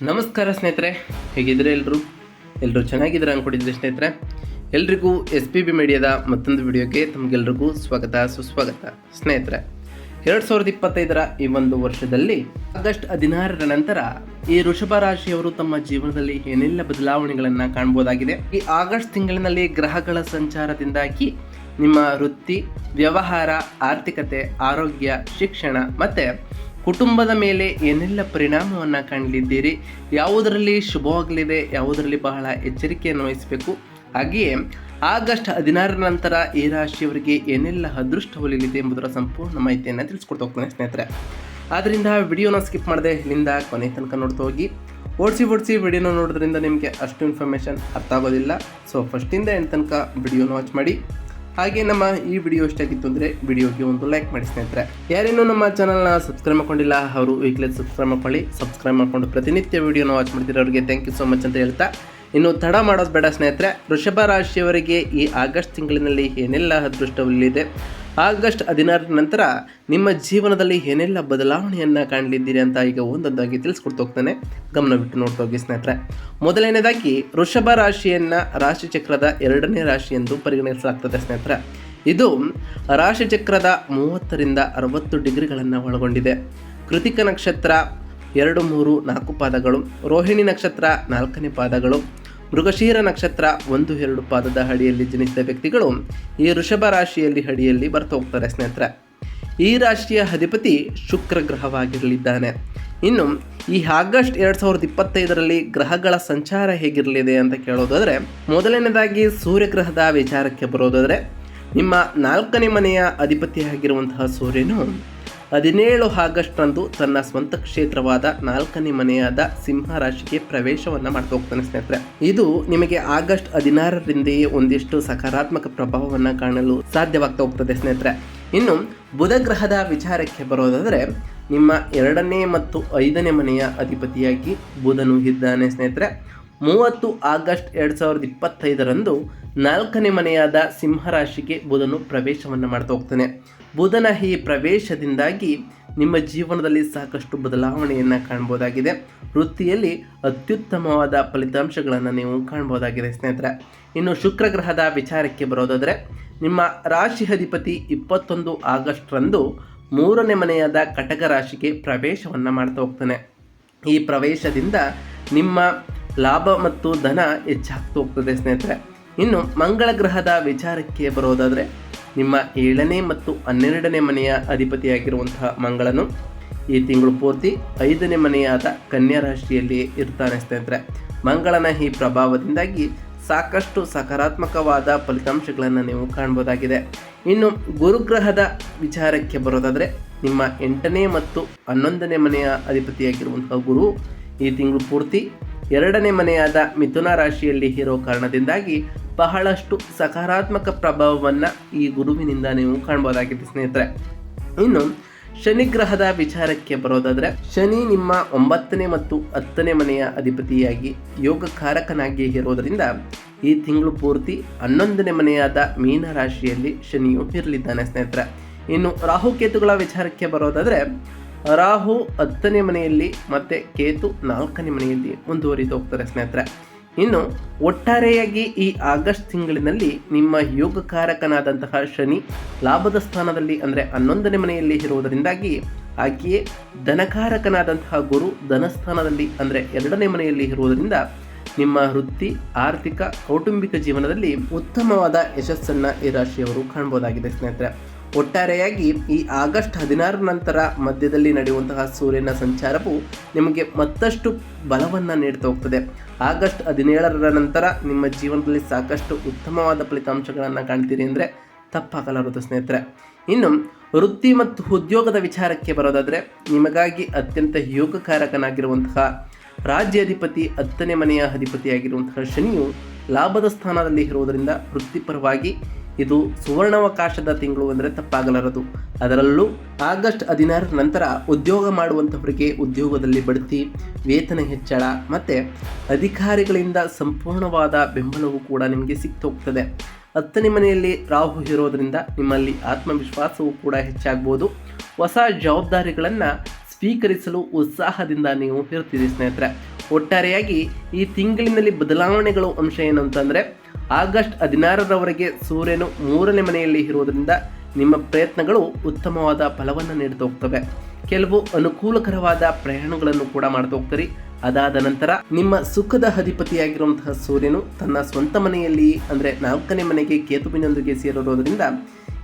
ನಮಸ್ಕಾರ ಸ್ನೇಹಿತರೆ ಹೇಗಿದ್ರೆ ಎಲ್ಲರೂ ಎಲ್ಲರೂ ಚೆನ್ನಾಗಿದ್ದಾರೆ ಅಂದ್ಕೊಂಡಿದ್ರೆ ಸ್ನೇಹಿತರೆ? ಎಲ್ರಿಗೂ ಎಸ್ ಪಿ ಬಿ ಮೀಡಿಯಾದ ಮತ್ತೊಂದು ವಿಡಿಯೋಗೆ ತಮಗೆಲ್ರಿಗೂ ಸ್ವಾಗತ, ಸುಸ್ವಾಗತ. ಸ್ನೇಹಿತರೆ, ಎರಡು ಸಾವಿರದ ಇಪ್ಪತ್ತೈದರ ಈ ಒಂದು ವರ್ಷದಲ್ಲಿ ಆಗಸ್ಟ್ ಹದಿನಾರರ ನಂತರ ಈ ವೃಷಭ ರಾಶಿಯವರು ತಮ್ಮ ಜೀವನದಲ್ಲಿ ಏನೆಲ್ಲ ಬದಲಾವಣೆಗಳನ್ನು ಕಾಣಬಹುದಾಗಿದೆ ಈ ಆಗಸ್ಟ್ ತಿಂಗಳಿನಲ್ಲಿ ಗ್ರಹಗಳ ಸಂಚಾರದಿಂದಾಗಿ ನಿಮ್ಮ ವೃತ್ತಿ, ವ್ಯವಹಾರ, ಆರ್ಥಿಕತೆ, ಆರೋಗ್ಯ, ಶಿಕ್ಷಣ ಮತ್ತು ಕುಟುಂಬದ ಮೇಲೆ ಏನೆಲ್ಲ ಪರಿಣಾಮವನ್ನು ಕಾಣಲಿದ್ದೀರಿ ಯಾವುದರಲ್ಲಿ ಶುಭವಾಗಲಿದೆ? ಯಾವುದರಲ್ಲಿ ಬಹಳ ಎಚ್ಚರಿಕೆಯನ್ನು ವಹಿಸಬೇಕು? ಹಾಗೆಯೇ ಆಗಸ್ಟ್ ಹದಿನಾರರ ನಂತರ ಈ ರಾಶಿಯವರಿಗೆ ಏನೆಲ್ಲ ಅದೃಷ್ಟ ಒಲಿಯಲಿದೆ ಎಂಬುದರ ಸಂಪೂರ್ಣ ಮಾಹಿತಿಯನ್ನು ತಿಳಿಸ್ಕೊಡ್ತಾ ಹೋಗ್ತಾನೆ ಸ್ನೇಹಿತರೆ. ಆದ್ದರಿಂದ ವಿಡಿಯೋನ ಸ್ಕಿಪ್ ಮಾಡದೆ ಇಲ್ಲಿಂದ ಕೊನೆ ತನಕ ನೋಡ್ತಾ ಹೋಗಿ. ಓಡಿಸಿ ಓಡಿಸಿ ವಿಡಿಯೋನ ನೋಡೋದ್ರಿಂದ ನಿಮಗೆ ಅಷ್ಟು ಇನ್ಫಾರ್ಮೇಷನ್ ಅರ್ಥ ಆಗೋದಿಲ್ಲ. ಸೊ ಫಸ್ಟಿಂದ ಎಂಡ್ ತನಕ ವಿಡಿಯೋನ ವಾಚ್ ಮಾಡಿ. ಹಾಗೆ ನಮ್ಮ ಈ ವಿಡಿಯೋ ಇಷ್ಟ ಆಗಿತ್ತು ಅಂದರೆ ವಿಡಿಯೋಗೆ ಒಂದು ಲೈಕ್ ಮಾಡಿ ಸ್ನೇಹಿತರೆ. ಯಾರೇನು ನಮ್ಮ ಚಾನಲ್ನ ಸಬ್ಸ್ಕ್ರೈಬ್ ಮಾಡ್ಕೊಂಡಿಲ್ಲ, ಅವರು ಈಗಲೇ ಸಬ್ಸ್ಕ್ರೈಬ್ ಮಾಡ್ಕೊಳ್ಳಿ. ಸಬ್ಸ್ಕ್ರೈಬ್ ಮಾಡ್ಕೊಂಡು ಪ್ರತಿನಿತ್ಯ ವಿಡಿಯೋನ ವಾಚ್ ಮಾಡ್ತಿರೋರಿಗೆ ಥ್ಯಾಂಕ್ ಯು ಸೋ ಮಚ್ ಅಂತ ಹೇಳ್ತಾ ಇನ್ನು ತಡ ಮಾಡೋದು ಬೇಡ ಸ್ನೇಹಿತರೆ. ವೃಷಭ ರಾಶಿಯವರಿಗೆ ಈ ಆಗಸ್ಟ್ ತಿಂಗಳಿನಲ್ಲಿ ಏನೆಲ್ಲ ಅದೃಷ್ಟವಿಲ್ಲಿದೆ? ಆಗಸ್ಟ್ ಹದಿನಾರರ ನಂತರ ನಿಮ್ಮ ಜೀವನದಲ್ಲಿ ಏನೆಲ್ಲ ಬದಲಾವಣೆಯನ್ನು ಕಾಣಲಿದ್ದೀರಿ ಅಂತ ಈಗ ಒಂದೊಂದಾಗಿ ತಿಳಿಸ್ಕೊಡ್ತಾ ಹೋಗ್ತಾನೆ. ಗಮನ ಬಿಟ್ಟು ನೋಡ್ತಾ ಹೋಗಿ ಸ್ನೇಹಿತರೆ. ಮೊದಲನೇದಾಗಿ ವೃಷಭ ರಾಶಿಯನ್ನು ರಾಶಿಚಕ್ರದ ಎರಡನೇ ರಾಶಿ ಎಂದು ಪರಿಗಣಿಸಲಾಗ್ತದೆ ಸ್ನೇಹಿತರೆ. ಇದು ರಾಶಿಚಕ್ರದ ಮೂವತ್ತರಿಂದ ಅರವತ್ತು ಡಿಗ್ರಿಗಳನ್ನು ಒಳಗೊಂಡಿದೆ. ಕೃತಿಕ ನಕ್ಷತ್ರ ಎರಡು ಮೂರು ನಾಲ್ಕು ಪಾದಗಳು, ರೋಹಿಣಿ ನಕ್ಷತ್ರ ನಾಲ್ಕನೇ ಪಾದಗಳು ಮೃಗಶೀರ ನಕ್ಷತ್ರ ಒಂದು ಎರಡು ಪಾದದ ಅಡಿಯಲ್ಲಿ ಜನಿಸಿದ ವ್ಯಕ್ತಿಗಳು ಈ ವೃಷಭ ರಾಶಿಯಲ್ಲಿ ಅಡಿಯಲ್ಲಿ ಬರ್ತಾ ಹೋಗ್ತಾರೆ, ಸ್ನೇಹಿತರೆ. ಈ ರಾಶಿಯ ಅಧಿಪತಿ ಶುಕ್ರ ಗ್ರಹವಾಗಿರಲಿದ್ದಾನೆ. ಇನ್ನು ಈ ಆಗಸ್ಟ್ ಎರಡು ಸಾವಿರದ ಇಪ್ಪತ್ತೈದರಲ್ಲಿ ಗ್ರಹಗಳ ಸಂಚಾರ ಹೇಗಿರಲಿದೆ ಅಂತ ಕೇಳೋದಾದರೆ, ಮೊದಲನೇದಾಗಿ ಸೂರ್ಯಗ್ರಹದ ವಿಚಾರಕ್ಕೆ ಬರೋದಾದರೆ, ನಿಮ್ಮ ನಾಲ್ಕನೇ ಮನೆಯ ಅಧಿಪತಿಯಾಗಿರುವಂತಹ ಸೂರ್ಯನು ಹದಿನೇಳು ಆಗಸ್ಟ್ರಂದು ತನ್ನ ಸ್ವಂತ ಕ್ಷೇತ್ರವಾದ ನಾಲ್ಕನೇ ಮನೆಯಾದ ಸಿಂಹ ರಾಶಿಗೆ ಪ್ರವೇಶವನ್ನು ಮಾಡ್ತಾ ಹೋಗ್ತಾನೆ ಸ್ನೇಹಿತರೆ. ಇದು ನಿಮಗೆ ಆಗಸ್ಟ್ ಹದಿನಾರರಿಂದೆಯೇ ಒಂದಿಷ್ಟು ಸಕಾರಾತ್ಮಕ ಪ್ರಭಾವವನ್ನು ಕಾಣಲು ಸಾಧ್ಯವಾಗ್ತಾ ಹೋಗ್ತದೆ ಸ್ನೇಹಿತರೆ. ಇನ್ನು ಬುಧ ಗ್ರಹದ ವಿಚಾರಕ್ಕೆ ಬರೋದಾದರೆ, ನಿಮ್ಮ ಎರಡನೇ ಮತ್ತು ಐದನೇ ಮನೆಯ ಅಧಿಪತಿಯಾಗಿ ಬುಧನು ಇದ್ದಾನೆ ಸ್ನೇಹಿತರೆ. ಮೂವತ್ತು ಆಗಸ್ಟ್ ಎರಡು ಸಾವಿರದ ಇಪ್ಪತ್ತೈದರಂದು ನಾಲ್ಕನೇ ಮನೆಯಾದ ಸಿಂಹರಾಶಿಗೆ ಬುಧನು ಪ್ರವೇಶವನ್ನು ಮಾಡ್ತಾ ಹೋಗ್ತಾನೆ. ಬುಧನ ಈ ಪ್ರವೇಶದಿಂದಾಗಿ ನಿಮ್ಮ ಜೀವನದಲ್ಲಿ ಸಾಕಷ್ಟು ಬದಲಾವಣೆಯನ್ನು ಕಾಣ್ಬೋದಾಗಿದೆ. ವೃತ್ತಿಯಲ್ಲಿ ಅತ್ಯುತ್ತಮವಾದ ಫಲಿತಾಂಶಗಳನ್ನು ನೀವು ಕಾಣ್ಬೋದಾಗಿದೆ ಸ್ನೇಹಿತರೆ. ಇನ್ನು ಶುಕ್ರ ಗ್ರಹದ ವಿಚಾರಕ್ಕೆ ಬರೋದಾದರೆ, ನಿಮ್ಮ ರಾಶಿ ಅಧಿಪತಿ ಇಪ್ಪತ್ತೊಂದು ಆಗಸ್ಟ್ರಂದು ಮೂರನೇ ಮನೆಯಾದ ಕಟಕ ರಾಶಿಗೆ ಪ್ರವೇಶವನ್ನು ಮಾಡ್ತಾ ಹೋಗ್ತಾನೆ. ಈ ಪ್ರವೇಶದಿಂದ ನಿಮ್ಮ ಲಾಭ ಮತ್ತು ಧನ ಹೆಚ್ಚಾಗ್ತಾ ಹೋಗ್ತದೆ ಸ್ನೇಹಿತರೆ. ಇನ್ನು ಮಂಗಳ ಗ್ರಹದ ವಿಚಾರಕ್ಕೆ ಬರೋದಾದರೆ, ನಿಮ್ಮ ಏಳನೇ ಮತ್ತು ಹನ್ನೆರಡನೇ ಮನೆಯ ಅಧಿಪತಿಯಾಗಿರುವಂತಹ ಮಂಗಳನು ಈ ತಿಂಗಳು ಪೂರ್ತಿ ಐದನೇ ಮನೆಯಾದ ಕನ್ಯಾ ರಾಶಿಯಲ್ಲಿ ಇರ್ತಾನೆ ಸ್ನೇಹಿತರೆ. ಮಂಗಳನ ಈ ಪ್ರಭಾವದಿಂದಾಗಿ ಸಾಕಷ್ಟು ಸಕಾರಾತ್ಮಕವಾದ ಫಲಿತಾಂಶಗಳನ್ನು ನೀವು ಕಾಣ್ಬೋದಾಗಿದೆ. ಇನ್ನು ಗುರುಗ್ರಹದ ವಿಚಾರಕ್ಕೆ ಬರೋದಾದರೆ, ನಿಮ್ಮ ಎಂಟನೇ ಮತ್ತು ಹನ್ನೊಂದನೇ ಮನೆಯ ಅಧಿಪತಿಯಾಗಿರುವಂತಹ ಗುರು ಈ ತಿಂಗಳು ಪೂರ್ತಿ ಎರಡನೇ ಮನೆಯಾದ ಮಿಥುನ ರಾಶಿಯಲ್ಲಿ ಇರೋ ಕಾರಣದಿಂದಾಗಿ ಬಹಳಷ್ಟು ಸಕಾರಾತ್ಮಕ ಪ್ರಭಾವವನ್ನು ಈ ಗುರುವಿನಿಂದ ನೀವು ಕಾಣ್ಬೋದಾಗಿದೆ ಸ್ನೇಹಿತರೆ. ಇನ್ನು ಶನಿ ಗ್ರಹದ ವಿಚಾರಕ್ಕೆ ಬರೋದಾದರೆ, ಶನಿ ನಿಮ್ಮ ಒಂಬತ್ತನೇ ಮತ್ತು ಹತ್ತನೇ ಮನೆಯ ಅಧಿಪತಿಯಾಗಿ ಯೋಗಕಾರಕನಾಗಿ ಇರೋದರಿಂದ ಈ ತಿಂಗಳು ಪೂರ್ತಿ ಹನ್ನೊಂದನೇ ಮನೆಯಾದ ಮೀನ ರಾಶಿಯಲ್ಲಿ ಶನಿಯು ಇರಲಿದ್ದಾನೆ ಸ್ನೇಹಿತರೆ. ಇನ್ನು ರಾಹುಕೇತುಗಳ ವಿಚಾರಕ್ಕೆ ಬರೋದಾದರೆ ರಾಹು ಹತ್ತನೇ ಮನೆಯಲ್ಲಿ ಮತ್ತು ಕೇತು ನಾಲ್ಕನೇ ಮನೆಯಲ್ಲಿ ಮುಂದುವರಿದು ಹೋಗ್ತಾರೆ, ಸ್ನೇಹಿತರೆ. ಇನ್ನು ಒಟ್ಟಾರೆಯಾಗಿ ಈ ಆಗಸ್ಟ್ ತಿಂಗಳಿನಲ್ಲಿ ನಿಮ್ಮ ಯೋಗಕಾರಕನಾದಂತಹ ಶನಿ ಲಾಭದ ಸ್ಥಾನದಲ್ಲಿ ಅಂದರೆ ಹನ್ನೊಂದನೇ ಮನೆಯಲ್ಲಿ ಇರುವುದರಿಂದಾಗಿ ಹಾಗೆಯೇ ಧನಕಾರಕನಾದಂತಹ ಗುರು ಧನಸ್ಥಾನದಲ್ಲಿ ಅಂದರೆ ಎರಡನೇ ಮನೆಯಲ್ಲಿ ಇರುವುದರಿಂದ ನಿಮ್ಮ ವೃತ್ತಿ, ಆರ್ಥಿಕ, ಕೌಟುಂಬಿಕ ಜೀವನದಲ್ಲಿ ಉತ್ತಮವಾದ ಯಶಸ್ಸನ್ನು ಈ ರಾಶಿಯವರು ಕಾಣ್ಬೋದಾಗಿದೆ, ಸ್ನೇಹಿತರೆ. ಒಟ್ಟಾರೆಯಾಗಿ ಈ ಆಗಸ್ಟ್ ಹದಿನಾರರ ನಂತರ ಮಧ್ಯದಲ್ಲಿ ನಡೆಯುವಂತಹ ಸೂರ್ಯನ ಸಂಚಾರವು ನಿಮಗೆ ಮತ್ತಷ್ಟು ಬಲವನ್ನು ನೀಡ್ತಾ ಹೋಗ್ತದೆ. ಆಗಸ್ಟ್ ಹದಿನೇಳರ ನಂತರ ನಿಮ್ಮ ಜೀವನದಲ್ಲಿ ಸಾಕಷ್ಟು ಉತ್ತಮವಾದ ಫಲಿತಾಂಶಗಳನ್ನು ಕಾಣ್ತೀರಿ ಅಂದರೆ ತಪ್ಪಾಗಲಾರದು ಸ್ನೇಹಿತರೆ. ಇನ್ನು ವೃತ್ತಿ ಮತ್ತು ಉದ್ಯೋಗದ ವಿಚಾರಕ್ಕೆ ಬರೋದಾದರೆ ನಿಮಗಾಗಿ ಅತ್ಯಂತ ಯೋಗಕಾರಕನಾಗಿರುವಂತಹ ರಾಜ್ಯಾಧಿಪತಿ ಹತ್ತನೇ ಮನೆಯ ಅಧಿಪತಿಯಾಗಿರುವಂತಹ ಶನಿಯು ಲಾಭದ ಸ್ಥಾನದಲ್ಲಿ ಇರುವುದರಿಂದ ವೃತ್ತಿಪರವಾಗಿ ಇದು ಸುವರ್ಣಾವಕಾಶದ ತಿಂಗಳು ಅಂದರೆ ತಪ್ಪಾಗಲಾರದು. ಅದರಲ್ಲೂ ಆಗಸ್ಟ್ ಹದಿನಾರರ ನಂತರ ಉದ್ಯೋಗ ಮಾಡುವಂಥವರಿಗೆ ಉದ್ಯೋಗದಲ್ಲಿ ಬಡ್ತಿ, ವೇತನ ಹೆಚ್ಚಳ ಮತ್ತು ಅಧಿಕಾರಿಗಳಿಂದ ಸಂಪೂರ್ಣವಾದ ಬೆಂಬಲವು ಕೂಡ ನಿಮಗೆ ಸಿಕ್ತು ಹೋಗ್ತದೆ ಹತ್ತನೇ ಮನೆಯಲ್ಲಿ ರಾಹು ಇರೋದರಿಂದ ನಿಮ್ಮಲ್ಲಿ ಆತ್ಮವಿಶ್ವಾಸವೂ ಕೂಡ ಹೆಚ್ಚಾಗ್ಬೋದು. ಹೊಸ ಜವಾಬ್ದಾರಿಗಳನ್ನು ಸ್ವೀಕರಿಸಲು ಉತ್ಸಾಹದಿಂದ ನೀವು ಇರ್ತೀರಿ ಸ್ನೇಹಿತರೆ. ಒಟ್ಟಾರೆಯಾಗಿ ಈ ತಿಂಗಳಿನಲ್ಲಿ ಬದಲಾವಣೆಗಳು ಅಂಶ ಏನು ಅಂತಂದರೆ ಆಗಸ್ಟ್ ಹದಿನಾರರವರೆಗೆ ಸೂರ್ಯನು ಮೂರನೇ ಮನೆಯಲ್ಲಿ ಇರುವುದರಿಂದ ನಿಮ್ಮ ಪ್ರಯತ್ನಗಳು ಉತ್ತಮವಾದ ಫಲವನ್ನು ನೀಡ್ತಾ ಕೆಲವು ಅನುಕೂಲಕರವಾದ ಪ್ರಯಾಣಗಳನ್ನು ಕೂಡ ಮಾಡ್ತಾ ಅದಾದ ನಂತರ ನಿಮ್ಮ ಸುಖದ ಅಧಿಪತಿಯಾಗಿರುವಂತಹ ಸೂರ್ಯನು ತನ್ನ ಸ್ವಂತ ಮನೆಯಲ್ಲಿ, ಅಂದರೆ ನಾಲ್ಕನೇ ಮನೆಗೆ ಕೇತುವಿನೊಂದಿಗೆ ಸೇರಿರೋದ್ರಿಂದ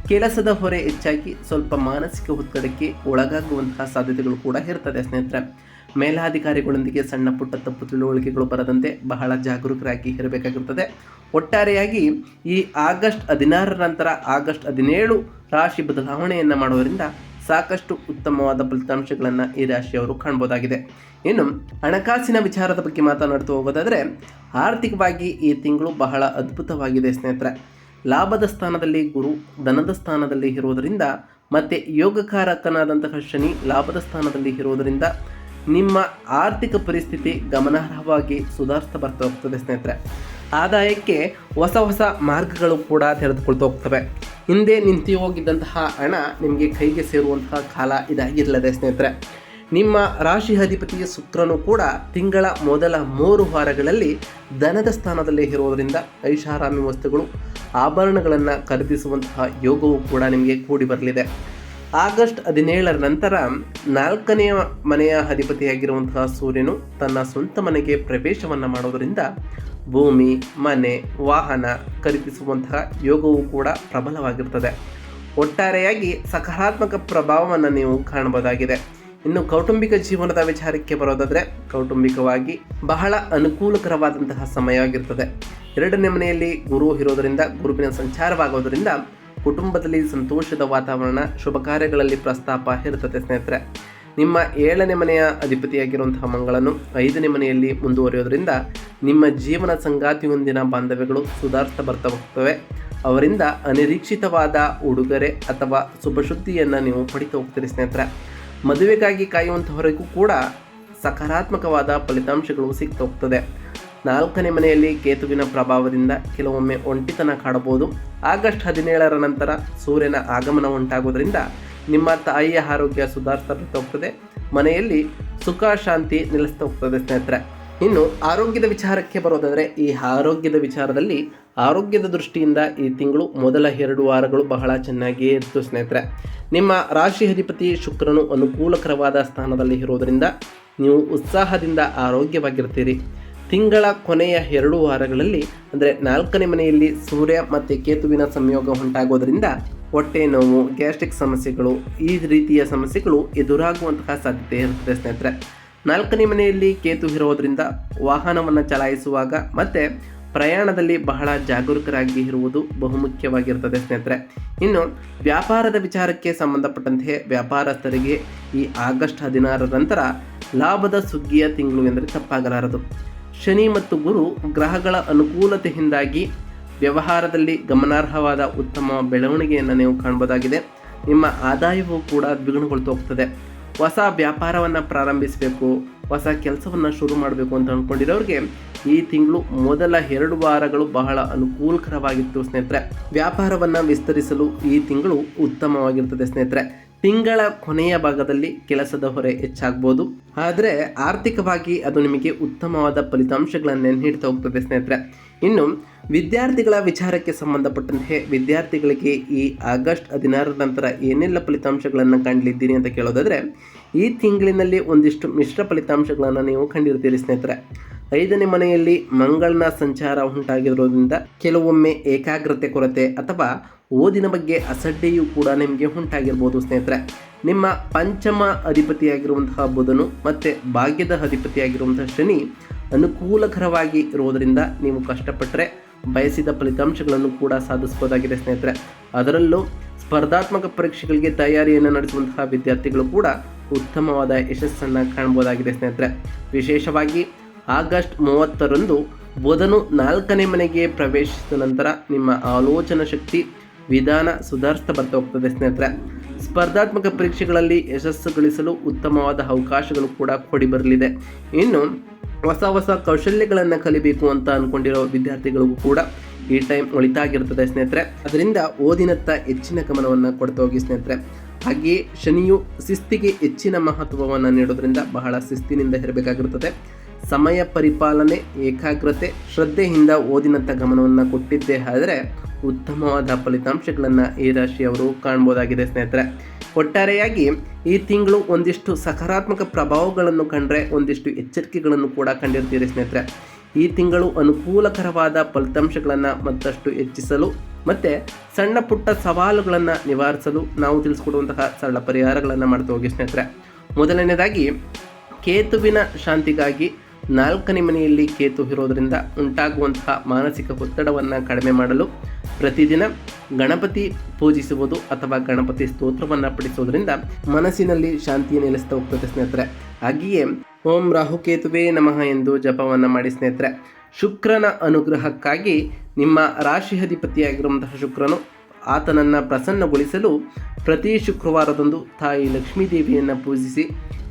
ಕೆಲಸದ ಹೊರೆ ಹೆಚ್ಚಾಗಿ ಸ್ವಲ್ಪ ಮಾನಸಿಕ ಒತ್ತಡಕ್ಕೆ ಒಳಗಾಗುವಂತಹ ಸಾಧ್ಯತೆಗಳು ಕೂಡ ಇರ್ತದೆ ಸ್ನೇಹಿತರೆ. ಮೇಲಾಧಿಕಾರಿಗಳೊಂದಿಗೆ ಸಣ್ಣ ಪುಟ್ಟ ತಪ್ಪು ತಿಳುವಳಿಕೆಗಳು ಬರದಂತೆ ಬಹಳ ಜಾಗರೂಕರಾಗಿ ಇರಬೇಕಾಗಿರುತ್ತದೆ ಒಟ್ಟಾರೆಯಾಗಿ ಈ ಆಗಸ್ಟ್ ಹದಿನಾರರ ನಂತರ ಆಗಸ್ಟ್ ಹದಿನೇಳು ರಾಶಿ ಬದಲಾವಣೆಯನ್ನು ಮಾಡುವುದರಿಂದ ಸಾಕಷ್ಟು ಉತ್ತಮವಾದ ಫಲಿತಾಂಶಗಳನ್ನು ಈ ರಾಶಿಯವರು ಕಾಣ್ಬೋದಾಗಿದೆ. ಇನ್ನು ಹಣಕಾಸಿನ ವಿಚಾರದ ಬಗ್ಗೆ ಮಾತನಾಡ್ತಾ ಹೋಗೋದಾದರೆ, ಆರ್ಥಿಕವಾಗಿ ಈ ತಿಂಗಳು ಬಹಳ ಅದ್ಭುತವಾಗಿದೆ ಸ್ನೇಹಿತರೆ. ಲಾಭದ ಸ್ಥಾನದಲ್ಲಿ ಗುರು, ಧನದ ಸ್ಥಾನದಲ್ಲಿ ಇರುವುದರಿಂದ ಮತ್ತು ಯೋಗಕಾರಕನಾದಂತಹ ಶನಿ ಲಾಭದ ಸ್ಥಾನದಲ್ಲಿ ಇರುವುದರಿಂದ ನಿಮ್ಮ ಆರ್ಥಿಕ ಪರಿಸ್ಥಿತಿ ಗಮನಾರ್ಹವಾಗಿ ಸುಧಾರಿಸ್ತಾ ಬರ್ತಾ ಹೋಗ್ತದೆ ಸ್ನೇಹಿತರೆ. ಆದಾಯಕ್ಕೆ ಹೊಸ ಹೊಸ ಮಾರ್ಗಗಳು ಕೂಡ ತೆರೆದುಕೊಳ್ತಾ ಹೋಗ್ತವೆ. ಹಿಂದೆ ನಿಂತು ಹೋಗಿದ್ದಂತಹ ಹಣ ನಿಮಗೆ ಕೈಗೆ ಸೇರುವಂತಹ ಕಾಲ ಇದಾಗಿರಲಿದೆ ಸ್ನೇಹಿತರೆ. ನಿಮ್ಮ ರಾಶಿ ಅಧಿಪತಿಯ ಶುಕ್ರನು ಕೂಡ ತಿಂಗಳ ಮೊದಲ ಮೂರು ವಾರಗಳಲ್ಲಿ ಧನದ ಸ್ಥಾನದಲ್ಲಿ ಇರುವುದರಿಂದ ಐಷಾರಾಮಿ ವಸ್ತುಗಳು, ಆಭರಣಗಳನ್ನು ಖರೀದಿಸುವಂತಹ ಯೋಗವು ಕೂಡ ನಿಮಗೆ ಕೂಡಿ ಬರಲಿದೆ. ಆಗಸ್ಟ್ ಹದಿನೇಳರ ನಂತರ ನಾಲ್ಕನೆಯ ಮನೆಯ ಅಧಿಪತಿಯಾಗಿರುವಂತಹ ಸೂರ್ಯನು ತನ್ನ ಸ್ವಂತ ಮನೆಗೆ ಪ್ರವೇಶವನ್ನು ಮಾಡೋದರಿಂದ ಭೂಮಿ, ಮನೆ, ವಾಹನ ಖರೀದಿಸುವಂತಹ ಯೋಗವು ಕೂಡ ಪ್ರಬಲವಾಗಿರ್ತದೆ. ಒಟ್ಟಾರೆಯಾಗಿ ಸಕಾರಾತ್ಮಕ ಪ್ರಭಾವವನ್ನು ನೀವು ಕಾಣಬಹುದಾಗಿದೆ. ಇನ್ನು ಕೌಟುಂಬಿಕ ಜೀವನದ ವಿಚಾರಕ್ಕೆ ಬರೋದಾದರೆ ಕೌಟುಂಬಿಕವಾಗಿ ಬಹಳ ಅನುಕೂಲಕರವಾದಂತಹ ಸಮಯವಾಗಿರ್ತದೆ. ಎರಡನೇ ಮನೆಯಲ್ಲಿ ಗುರು ಇರೋದರಿಂದ, ಗುರುವಿನ ಸಂಚಾರವಾಗೋದರಿಂದ ಕುಟುಂಬದಲ್ಲಿ ಸಂತೋಷದ ವಾತಾವರಣ, ಶುಭ ಕಾರ್ಯಗಳಲ್ಲಿ ಪ್ರಸ್ತಾಪ ಇರುತ್ತದೆ ಸ್ನೇಹಿತರೆ. ನಿಮ್ಮ ಏಳನೇ ಮನೆಯ ಅಧಿಪತಿಯಾಗಿರುವಂತಹ ಮಂಗಳನ್ನು ಐದನೇ ಮನೆಯಲ್ಲಿ ಮುಂದುವರಿಯೋದ್ರಿಂದ ನಿಮ್ಮ ಜೀವನ ಸಂಗಾತಿಯೊಂದಿನ ಬಾಂಧವ್ಯಗಳು ಸುಧಾರಿಸ್ತಾ ಬರ್ತಾ ಹೋಗ್ತವೆ ಅವರಿಂದ ಅನಿರೀಕ್ಷಿತವಾದ ಉಡುಗೊರೆ ಅಥವಾ ಶುಭ ಸುದ್ದಿಯನ್ನು ನೀವು ಪಡಿತಾ ಹೋಗ್ತೀರಿ ಸ್ನೇಹಿತರೆ. ಮದುವೆಗಾಗಿ ಕಾಯುವಂಥವರೆಗೂ ಕೂಡ ಸಕಾರಾತ್ಮಕವಾದ ಫಲಿತಾಂಶಗಳು ಸಿಗ್ತಾ ಹೋಗ್ತದೆ. ನಾಲ್ಕನೇ ಮನೆಯಲ್ಲಿ ಕೇತುವಿನ ಪ್ರಭಾವದಿಂದ ಕೆಲವೊಮ್ಮೆ ಒಂಟಿತನ ಕಾಡಬಹುದು. ಆಗಸ್ಟ್ ಹದಿನೇಳರ ನಂತರ ಸೂರ್ಯನ ಆಗಮನ ಉಂಟಾಗುವುದರಿಂದ ನಿಮ್ಮ ತಾಯಿಯ ಆರೋಗ್ಯ ಸುಧಾರಿಸ್ತಾ ಹೋಗ್ತದೆ ಮನೆಯಲ್ಲಿ ಸುಖ, ಶಾಂತಿ ನೆಲೆಸ್ತಾ ಹೋಗ್ತದೆ ಸ್ನೇಹಿತರೆ. ಇನ್ನು ಆರೋಗ್ಯದ ವಿಚಾರಕ್ಕೆ ಬರೋದಾದರೆ ಈ ಆರೋಗ್ಯದ ವಿಚಾರದಲ್ಲಿ ಆರೋಗ್ಯದ ದೃಷ್ಟಿಯಿಂದ ಈ ತಿಂಗಳು ಮೊದಲ ಎರಡು ವಾರಗಳು ಬಹಳ ಚೆನ್ನಾಗಿಯೇ ಇತ್ತು ಸ್ನೇಹಿತರೆ. ನಿಮ್ಮ ರಾಶಿ ಅಧಿಪತಿ ಶುಕ್ರನು ಅನುಕೂಲಕರವಾದ ಸ್ಥಾನದಲ್ಲಿ ಇರೋದರಿಂದ ನೀವು ಉತ್ಸಾಹದಿಂದ ಆರೋಗ್ಯವಾಗಿರ್ತೀರಿ. ತಿಂಗಳ ಕೊನೆಯ ಎರಡು ವಾರಗಳಲ್ಲಿ, ಅಂದರೆ ನಾಲ್ಕನೇ ಮನೆಯಲ್ಲಿ ಸೂರ್ಯ ಮತ್ತು ಕೇತುವಿನ ಸಂಯೋಗ ಉಂಟಾಗೋದ್ರಿಂದ ಹೊಟ್ಟೆ ನೋವು, ಗ್ಯಾಸ್ಟ್ರಿಕ್ ಸಮಸ್ಯೆಗಳು, ಈ ರೀತಿಯ ಸಮಸ್ಯೆಗಳು ಎದುರಾಗುವಂತಹ ಸಾಧ್ಯತೆ ಇರುತ್ತದೆ ಸ್ನೇಹಿತರೆ. ನಾಲ್ಕನೇ ಮನೆಯಲ್ಲಿ ಕೇತು ಇರೋದ್ರಿಂದ ವಾಹನವನ್ನು ಚಲಾಯಿಸುವಾಗ ಮತ್ತು ಪ್ರಯಾಣದಲ್ಲಿ ಬಹಳ ಜಾಗರೂಕರಾಗಿ ಇರುವುದು ಬಹುಮುಖ್ಯವಾಗಿರ್ತದೆ ಸ್ನೇಹಿತರೆ. ಇನ್ನು ವ್ಯಾಪಾರದ ವಿಚಾರಕ್ಕೆ ಸಂಬಂಧಪಟ್ಟಂತೆ ವ್ಯಾಪಾರಸ್ಥರಿಗೆ ಈ ಆಗಸ್ಟ್ ಹದಿನಾರರ ನಂತರ ಲಾಭದ ಸುಗ್ಗಿಯ ತಿಂಗಳು ಎಂದರೆ ತಪ್ಪಾಗಲಾರದು. ಶನಿ ಮತ್ತು ಗುರು ಗ್ರಹಗಳ ಅನುಕೂಲತೆಯಿಂದಾಗಿ ವ್ಯವಹಾರದಲ್ಲಿ ಗಮನಾರ್ಹವಾದ ಉತ್ತಮ ಬೆಳವಣಿಗೆಯನ್ನು ನೀವು ಕಾಣಬಹುದಾಗಿದೆ ನಿಮ್ಮ ಆದಾಯವೂ ಕೂಡ ದ್ವಿಗುಣಗೊಳ್ತಾ ಹೋಗ್ತದೆ. ಹೊಸ ವ್ಯಾಪಾರವನ್ನು ಪ್ರಾರಂಭಿಸಬೇಕು, ಹೊಸ ಕೆಲಸವನ್ನು ಶುರು ಮಾಡಬೇಕು ಅಂತ ಅಂದ್ಕೊಂಡಿರೋರಿಗೆ ಈ ತಿಂಗಳು ಮೊದಲ ಎರಡು ವಾರಗಳು ಬಹಳ ಅನುಕೂಲಕರವಾಗಿತ್ತು ಸ್ನೇಹಿತರೆ. ವ್ಯಾಪಾರವನ್ನು ವಿಸ್ತರಿಸಲು ಈ ತಿಂಗಳು ಉತ್ತಮವಾಗಿರ್ತದೆ ಸ್ನೇಹಿತರೆ. ತಿಂಗಳ ಕೊನೆಯ ಭಾಗದಲ್ಲಿ ಕೆಲಸದ ಹೊರೆ ಹೆಚ್ಚಾಗ್ಬೋದು. ಆದರೆ ಆರ್ಥಿಕವಾಗಿ ಅದು ನಿಮಗೆ ಉತ್ತಮವಾದ ಫಲಿತಾಂಶಗಳನ್ನೇ ನೀಡ್ತಾ ಹೋಗ್ತದೆ ಸ್ನೇಹಿತರೆ. ಇನ್ನು ವಿದ್ಯಾರ್ಥಿಗಳ ವಿಚಾರಕ್ಕೆ ಸಂಬಂಧಪಟ್ಟಂತೆ ವಿದ್ಯಾರ್ಥಿಗಳಿಗೆ ಈ ಆಗಸ್ಟ್ ಹದಿನಾರರ ನಂತರ ಏನೆಲ್ಲ ಫಲಿತಾಂಶಗಳನ್ನು ಕಂಡಲಿದ್ದೀರಿ ಅಂತ ಕೇಳೋದಾದರೆ, ಈ ತಿಂಗಳಿನಲ್ಲಿ ಒಂದಿಷ್ಟು ಮಿಶ್ರ ಫಲಿತಾಂಶಗಳನ್ನು ನೀವು ಕಂಡಿರ್ತೀರಿ ಸ್ನೇಹಿತರೆ. ಐದನೇ ಮನೆಯಲ್ಲಿ ಮಂಗಳನ ಸಂಚಾರ ಉಂಟಾಗಿರೋದ್ರಿಂದ ಕೆಲವೊಮ್ಮೆ ಏಕಾಗ್ರತೆ ಕೊರತೆ ಅಥವಾ ಓದಿನ ಬಗ್ಗೆ ಅಸಡ್ಡೆಯೂ ಕೂಡ ನಿಮಗೆ ಉಂಟಾಗಿರ್ಬೋದು ಸ್ನೇಹಿತರೆ. ನಿಮ್ಮ ಪಂಚಮ ಅಧಿಪತಿಯಾಗಿರುವಂತಹ ಬುಧನು ಮತ್ತು ಭಾಗ್ಯದ ಅಧಿಪತಿಯಾಗಿರುವಂತಹ ಶನಿ ಅನುಕೂಲಕರವಾಗಿ ಇರುವುದರಿಂದ ನೀವು ಕಷ್ಟಪಟ್ಟರೆ ಬಯಸಿದ ಫಲಿತಾಂಶಗಳನ್ನು ಕೂಡ ಸಾಧಿಸ್ಬೋದಾಗಿದೆ ಸ್ನೇಹಿತರೆ. ಅದರಲ್ಲೂ ಸ್ಪರ್ಧಾತ್ಮಕ ಪರೀಕ್ಷೆಗಳಿಗೆ ತಯಾರಿಯನ್ನು ನಡೆಸುವಂತಹ ವಿದ್ಯಾರ್ಥಿಗಳು ಕೂಡ ಉತ್ತಮವಾದ ಯಶಸ್ಸನ್ನು ಕಾಣ್ಬೋದಾಗಿದೆ ಸ್ನೇಹಿತರೆ. ವಿಶೇಷವಾಗಿ ಆಗಸ್ಟ್ ಮೂವತ್ತರಂದು ಬುಧನು ನಾಲ್ಕನೇ ಮನೆಗೆ ಪ್ರವೇಶಿಸಿದ ನಂತರ ನಿಮ್ಮ ಆಲೋಚನಾ ಶಕ್ತಿ ವಿಧಾನ ಸುಧಾರಿಸ್ತಾ ಬರ್ತಾ ಹೋಗ್ತದೆ ಸ್ನೇಹಿತರೆ. ಸ್ಪರ್ಧಾತ್ಮಕ ಪರೀಕ್ಷೆಗಳಲ್ಲಿ ಯಶಸ್ಸು ಗಳಿಸಲು ಉತ್ತಮವಾದ ಅವಕಾಶಗಳು ಕೂಡ ಕೊಡಿ ಬರಲಿದೆ. ಇನ್ನು ಹೊಸ ಹೊಸ ಕೌಶಲ್ಯಗಳನ್ನು ಕಲಿಬೇಕು ಅಂತ ಅಂದ್ಕೊಂಡಿರೋ ವಿದ್ಯಾರ್ಥಿಗಳಿಗೂ ಕೂಡ ಈ ಟೈಮ್ ಒಳಿತಾಗಿರ್ತದೆ ಸ್ನೇಹಿತರೆ. ಅದರಿಂದ ಓದಿನತ್ತ ಹೆಚ್ಚಿನ ಗಮನವನ್ನು ಕೊಡ್ತಾ ಹೋಗಿ ಸ್ನೇಹಿತರೆ. ಹಾಗೆಯೇ ಶನಿಯು ಶಿಸ್ತಿಗೆ ಹೆಚ್ಚಿನ ಮಹತ್ವವನ್ನು ನೀಡೋದ್ರಿಂದ ಬಹಳ ಶಿಸ್ತಿನಿಂದ ಇರಬೇಕಾಗಿರುತ್ತದೆ ಸಮಯ ಪರಿಪಾಲನೆ, ಏಕಾಗ್ರತೆ, ಶ್ರದ್ಧೆಯಿಂದ ಓದಿನತ್ತ ಗಮನವನ್ನು ಕೊಟ್ಟಿದ್ದೇ. ಆದರೆ ಉತ್ತಮವಾದ ಫಲಿತಾಂಶಗಳನ್ನು ಈ ರಾಶಿಯವರು ಕಾಣ್ಬೋದಾಗಿದೆ ಸ್ನೇಹಿತರೆ. ಒಟ್ಟಾರೆಯಾಗಿ ಈ ತಿಂಗಳು ಒಂದಿಷ್ಟು ಸಕಾರಾತ್ಮಕ ಪ್ರಭಾವಗಳನ್ನು ಕಂಡ್ರೆ ಒಂದಿಷ್ಟು ಎಚ್ಚರಿಕೆಗಳನ್ನು ಕೂಡ ಕಂಡಿರ್ತೀರಿ ಸ್ನೇಹಿತರೆ. ಈ ತಿಂಗಳು ಅನುಕೂಲಕರವಾದ ಫಲಿತಾಂಶಗಳನ್ನು ಮತ್ತಷ್ಟು ಹೆಚ್ಚಿಸಲು ಮತ್ತು ಸಣ್ಣ ಪುಟ್ಟ ಸವಾಲುಗಳನ್ನು ನಿವಾರಿಸಲು ನಾವು ತಿಳಿಸ್ಕೊಡುವಂತಹ ಸರಳ ಪರಿಹಾರಗಳನ್ನು ಮಾಡ್ತಾ ಹೋಗಿ ಸ್ನೇಹಿತರೆ. ಮೊದಲನೇದಾಗಿ, ಕೇತುವಿನ ಶಾಂತಿಗಾಗಿ ನಾಲ್ಕನೇ ಮನೆಯಲ್ಲಿ ಕೇತು ಇರೋದರಿಂದ ಉಂಟಾಗುವಂತಹ ಮಾನಸಿಕ ಒತ್ತಡವನ್ನು ಕಡಿಮೆ ಮಾಡಲು ಪ್ರತಿದಿನ ಗಣಪತಿ ಪೂಜಿಸುವುದು ಅಥವಾ ಗಣಪತಿ ಸ್ತೋತ್ರವನ್ನು ಪಡಿಸುವುದರಿಂದ ಮನಸ್ಸಿನಲ್ಲಿ ಶಾಂತಿ ನೆಲೆಸ್ತಾ ಹೋಗ್ತದೆ ಸ್ನೇಹಿತರೆ. ಹಾಗೆಯೇ ಓಂ ರಾಹುಕೇತುವೇ ನಮಃ ಎಂದು ಜಪವನ್ನು ಮಾಡಿ ಸ್ನೇಹಿತರೆ. ಶುಕ್ರನ ಅನುಗ್ರಹಕ್ಕಾಗಿ ನಿಮ್ಮ ರಾಶಿ ಅಧಿಪತಿಯಾಗಿರುವಂತಹ ಶುಕ್ರನು ಆತನನ್ನು ಪ್ರಸನ್ನಗೊಳಿಸಲು ಪ್ರತಿ ಶುಕ್ರವಾರದಂದು ತಾಯಿ ಲಕ್ಷ್ಮೀ ದೇವಿಯನ್ನು ಪೂಜಿಸಿ,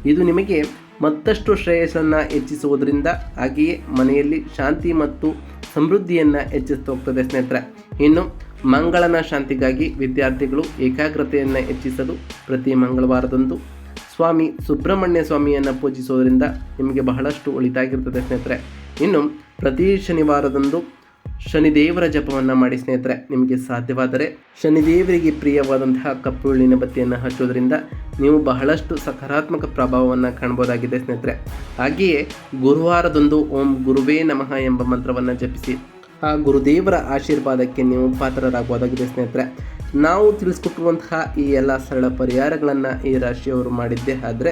ಇದು ನಿಮಗೆ ಮತ್ತಷ್ಟು ಶ್ರೇಯಸ್ಸನ್ನು ಹೆಚ್ಚಿಸುವುದರಿಂದ ಹಾಗೆಯೇ ಮನೆಯಲ್ಲಿ ಶಾಂತಿ ಮತ್ತು ಸಮೃದ್ಧಿಯನ್ನು ಹೆಚ್ಚಿಸ್ತಾ ಹೋಗ್ತದೆ ಸ್ನೇಹಿತರೆ. ಇನ್ನು ಮಂಗಳನ ಶಾಂತಿಗಾಗಿ ವಿದ್ಯಾರ್ಥಿಗಳು ಏಕಾಗ್ರತೆಯನ್ನು ಹೆಚ್ಚಿಸಲು ಪ್ರತಿ ಮಂಗಳವಾರದಂದು ಸ್ವಾಮಿ ಸುಬ್ರಹ್ಮಣ್ಯ ಸ್ವಾಮಿಯನ್ನು ಪೂಜಿಸೋದರಿಂದ ನಿಮಗೆ ಬಹಳಷ್ಟು ಒಳಿತಾಗಿರ್ತದೆ ಸ್ನೇಹಿತರೆ. ಇನ್ನು ಪ್ರತಿ ಶನಿವಾರದಂದು ಶನಿದೇವರ ಜಪವನ್ನು ಮಾಡಿ ಸ್ನೇಹಿತರೆ, ನಿಮಗೆ ಸಾಧ್ಯವಾದರೆ ಶನಿದೇವರಿಗೆ ಪ್ರಿಯವಾದಂತಹ ಕಪ್ಪು ಹುಳ್ಳಿನ ಬತ್ತಿಯನ್ನು ಹಚ್ಚೋದ್ರಿಂದ ನೀವು ಬಹಳಷ್ಟು ಸಕಾರಾತ್ಮಕ ಪ್ರಭಾವವನ್ನು ಕಾಣ್ಬೋದಾಗಿದೆ ಸ್ನೇಹಿತರೆ. ಹಾಗೆಯೇ ಗುರುವಾರದಂದು ಓಂ ಗುರುವೇ ನಮಃ ಎಂಬ ಮಂತ್ರವನ್ನು ಜಪಿಸಿ ಆ ಗುರುದೇವರ ಆಶೀರ್ವಾದಕ್ಕೆ ನೀವು ಪಾತ್ರರಾಗಬಹುದಾಗಿದೆ ಸ್ನೇಹಿತರೆ. ನಾವು ತಿಳಿಸ್ಕೊಟ್ಟಿರುವಂತಹ ಈ ಎಲ್ಲ ಸರಳ ಪರಿಹಾರಗಳನ್ನು ಈ ರಾಶಿಯವರು ಮಾಡಿದ್ದೇ ಆದರೆ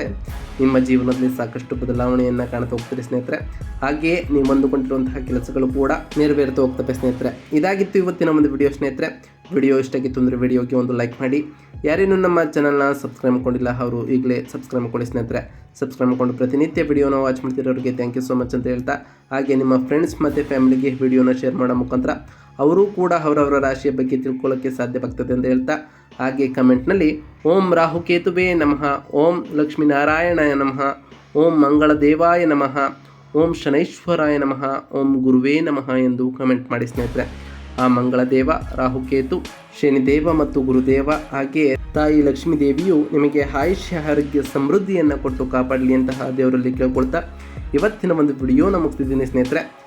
ನಿಮ್ಮ ಜೀವನದಲ್ಲಿ ಸಾಕಷ್ಟು ಬದಲಾವಣೆಯನ್ನು ಕಾಣ್ತಾ ಹೋಗ್ತೀರಿ ಸ್ನೇಹಿತರೆ. ಹಾಗೆಯೇ ನೀವು ಅಂದುಕೊಂಡಿರುವಂತಹ ಕೆಲಸಗಳು ಕೂಡ ನೆರವೇರ್ತಾ ಹೋಗ್ತವೆ ಸ್ನೇಹಿತರೆ. ಇದಾಗಿತ್ತು ಇವತ್ತಿನ ಒಂದು ವಿಡಿಯೋ ಸ್ನೇಹಿತರೆ. ವಿಡಿಯೋ ಇಷ್ಟ ಆಗಿತ್ತು ಅಂದರೆ ವಿಡಿಯೋಗೆ ಒಂದು ಲೈಕ್ ಮಾಡಿ. ಯಾರೇನು ನಮ್ಮ ಚಾನಲ್ನ ಸಬ್ಸ್ಕ್ರೈಬ್ ಮಾಡ್ಕೊಂಡಿಲ್ಲ, ಅವರು ಈಗಲೇ ಸಬ್ಸ್ಕ್ರೈಬ್ ಮಾಡ್ಕೊಳ್ಳಿ ಸ್ನೇಹಿತರೆ. ಸಬ್ಸ್ಕ್ರೈಬ್ ಮಾಡ್ಕೊಂಡು ಪ್ರತಿನಿತ್ಯ ವಿಡಿಯೋನ ವಾಚ್ ಮಾಡ್ತಿರೋರಿಗೆ ಥ್ಯಾಂಕ್ ಯು ಸೊ ಮಚ್ ಅಂತ ಹೇಳ್ತಾ, ಹಾಗೆ ನಿಮ್ಮ ಫ್ರೆಂಡ್ಸ್ ಮತ್ತು ಫ್ಯಾಮಿಲಿಗೆ ವಿಡಿಯೋನ ಶೇರ್ ಮಾಡೋ ಮುಖಾಂತರ ಅವರು ಕೂಡ ಅವರವರ ರಾಶಿಯ ಬಗ್ಗೆ ತಿಳ್ಕೊಳ್ಳೋಕ್ಕೆ ಸಾಧ್ಯವಾಗ್ತದೆ ಅಂತ ಹೇಳ್ತಾ, ಹಾಗೆ ಕಮೆಂಟ್ನಲ್ಲಿ, ಓಂ ರಾಹುಕೇತುವೇ ನಮಃ, ಓಂ ಲಕ್ಷ್ಮೀನಾರಾಯಣಾಯ ನಮಃ, ಓಂ ಮಂಗಳ ದೇವಾಯ ನಮಃ, ಓಂ ಶನೈಶ್ವರಾಯ ನಮಃ, ಓಂ ಗುರುವೇ ನಮಃ ಎಂದು ಕಮೆಂಟ್ ಮಾಡಿ ಸ್ನೇಹಿತರೆ. ಆ ಮಂಗಳ ದೇವ ರಾಹುಕೇತು, ಶನಿದೇವ ಮತ್ತು ಗುರುದೇವ, ಹಾಗೆ ತಾಯಿ ಲಕ್ಷ್ಮೀ ದೇವಿಯು ನಿಮಗೆ ಆಯುಷ್ಯ, ಆರೋಗ್ಯ, ಸಮೃದ್ಧಿಯನ್ನು ಕೊಟ್ಟು ಕಾಪಾಡಲಿ ಅಂತಹ ದೇವರಲ್ಲಿ ಕೇಳ್ಕೊಳ್ತಾ, ಇವತ್ತಿನ ಒಂದು ವಿಡಿಯೋನ ಮುಗಿಸ್ತಿದ್ದೀನಿ ಸ್ನೇಹಿತರೆ.